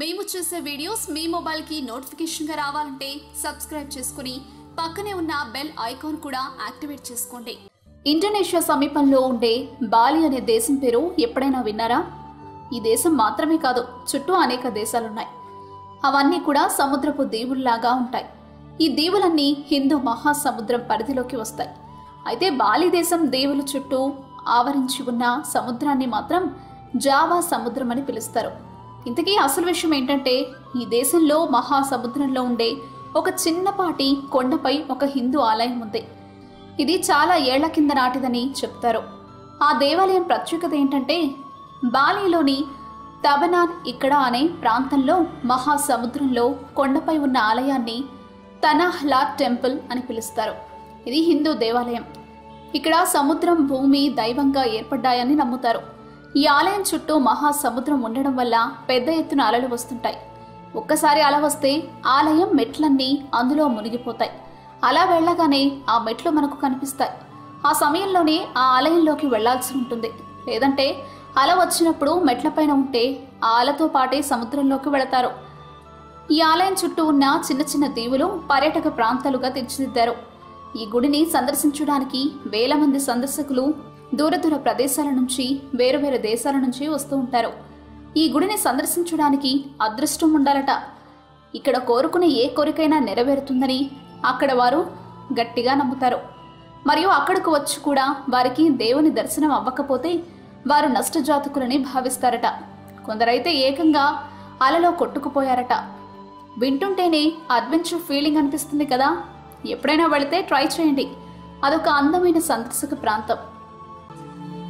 మేము చేసే వీడియోస్ మీ మొబైల్కి నోటిఫికేషన్గా రావాలంటే సబ్స్క్రైబ్ చేసుకుని పక్కనే ఉన్న బెల్ ఐకాన్ కూడా యాక్టివేట్ చేసుకోండి. ఇండోనేషియా సమీపంలో ఉండే బాలి అనే దేశం పేరు ఎప్పుడైనా విన్నారా? ఈ దేశం మాత్రమే కాదు చుట్టూ అనేక దేశాలున్నాయి. అవన్నీ కూడా సముద్రపు దీవుల్లాగా ఉంటాయి. ఈ దీవులన్నీ హిందూ మహాసముద్రం పరిధిలోకి వస్తాయి. అయితే బాలి దేశం దీవుల చుట్టూ ఆవరించి ఉన్న సముద్రాన్ని మాత్రం జావా సముద్రం అని పిలుస్తారు. ఇంతకీ అసలు విషయం ఏంటంటే ఈ దేశంలో మహాసముద్రంలో ఉండే ఒక చిన్నపాటి కొండపై ఒక హిందూ ఆలయం ఉంది. ఇది చాలా ఏళ్ళ కింద నాటిదని చెప్తారు. ఆ దేవాలయం ప్రత్యేకత ఏంటంటే బాలీలోని తబనాన్ ఇక్కడ అనే ప్రాంతంలో మహాసముద్రంలో కొండపై ఉన్న ఆలయాన్ని తనాహ్లా టెంపుల్ అని పిలుస్తారు. ఇది హిందూ దేవాలయం. ఇక్కడ సముద్రం భూమి దైవంగా ఏర్పడ్డాయని నమ్ముతారు. ఈ ఆలయం చుట్టూ మహాసముద్రం ఉండడం వల్ల పెద్ద ఎత్తున అలలు వస్తుంటాయి. ఒక్కసారి అల వస్తే ఆలయం మెట్లన్నీ అందులో మునిగిపోతాయి. అలా వెళ్ళగానే ఆ మెట్లు మనకు కనిపిస్తాయి. ఆ సమయంలోనే ఆ ఆలయంలోకి వెళ్ళాల్సి ఉంటుంది. లేదంటే అల వచ్చినప్పుడు మెట్లపైన ఉంటే ఆ అలతో పాటే సముద్రంలోకి వెళతారు. ఈ ఆలయం చుట్టూ ఉన్న చిన్న చిన్న దీవులు పర్యాటక ప్రాంతాలుగా తీర్చిదిద్దారు. ఈ గుడిని సందర్శించడానికి వేల మంది సందర్శకులు దూర దూర ప్రదేశాల నుంచి వేరు వేరు దేశాల నుంచి వస్తూ ఉంటారు. ఈ గుడిని సందర్శించడానికి అదృష్టం ఉండాలట. ఇక్కడ కోరుకునే ఏ కోరికైనా నెరవేరుతుందని అక్కడ వారు గట్టిగా నమ్ముతారు. మరియు అక్కడకు వచ్చి కూడా వారికి దేవుని దర్శనం అవ్వకపోతే వారు నష్టజాతకులని భావిస్తారట. కొందరైతే ఏకంగా అలలో కొట్టుకుపోయారట. వింటుంటేనే అడ్వెంచర్ ఫీలింగ్ అనిపిస్తుంది కదా. ఎప్పుడైనా వెళితే ట్రై చేయండి. అదొక అందమైన సందర్శక ప్రాంతం.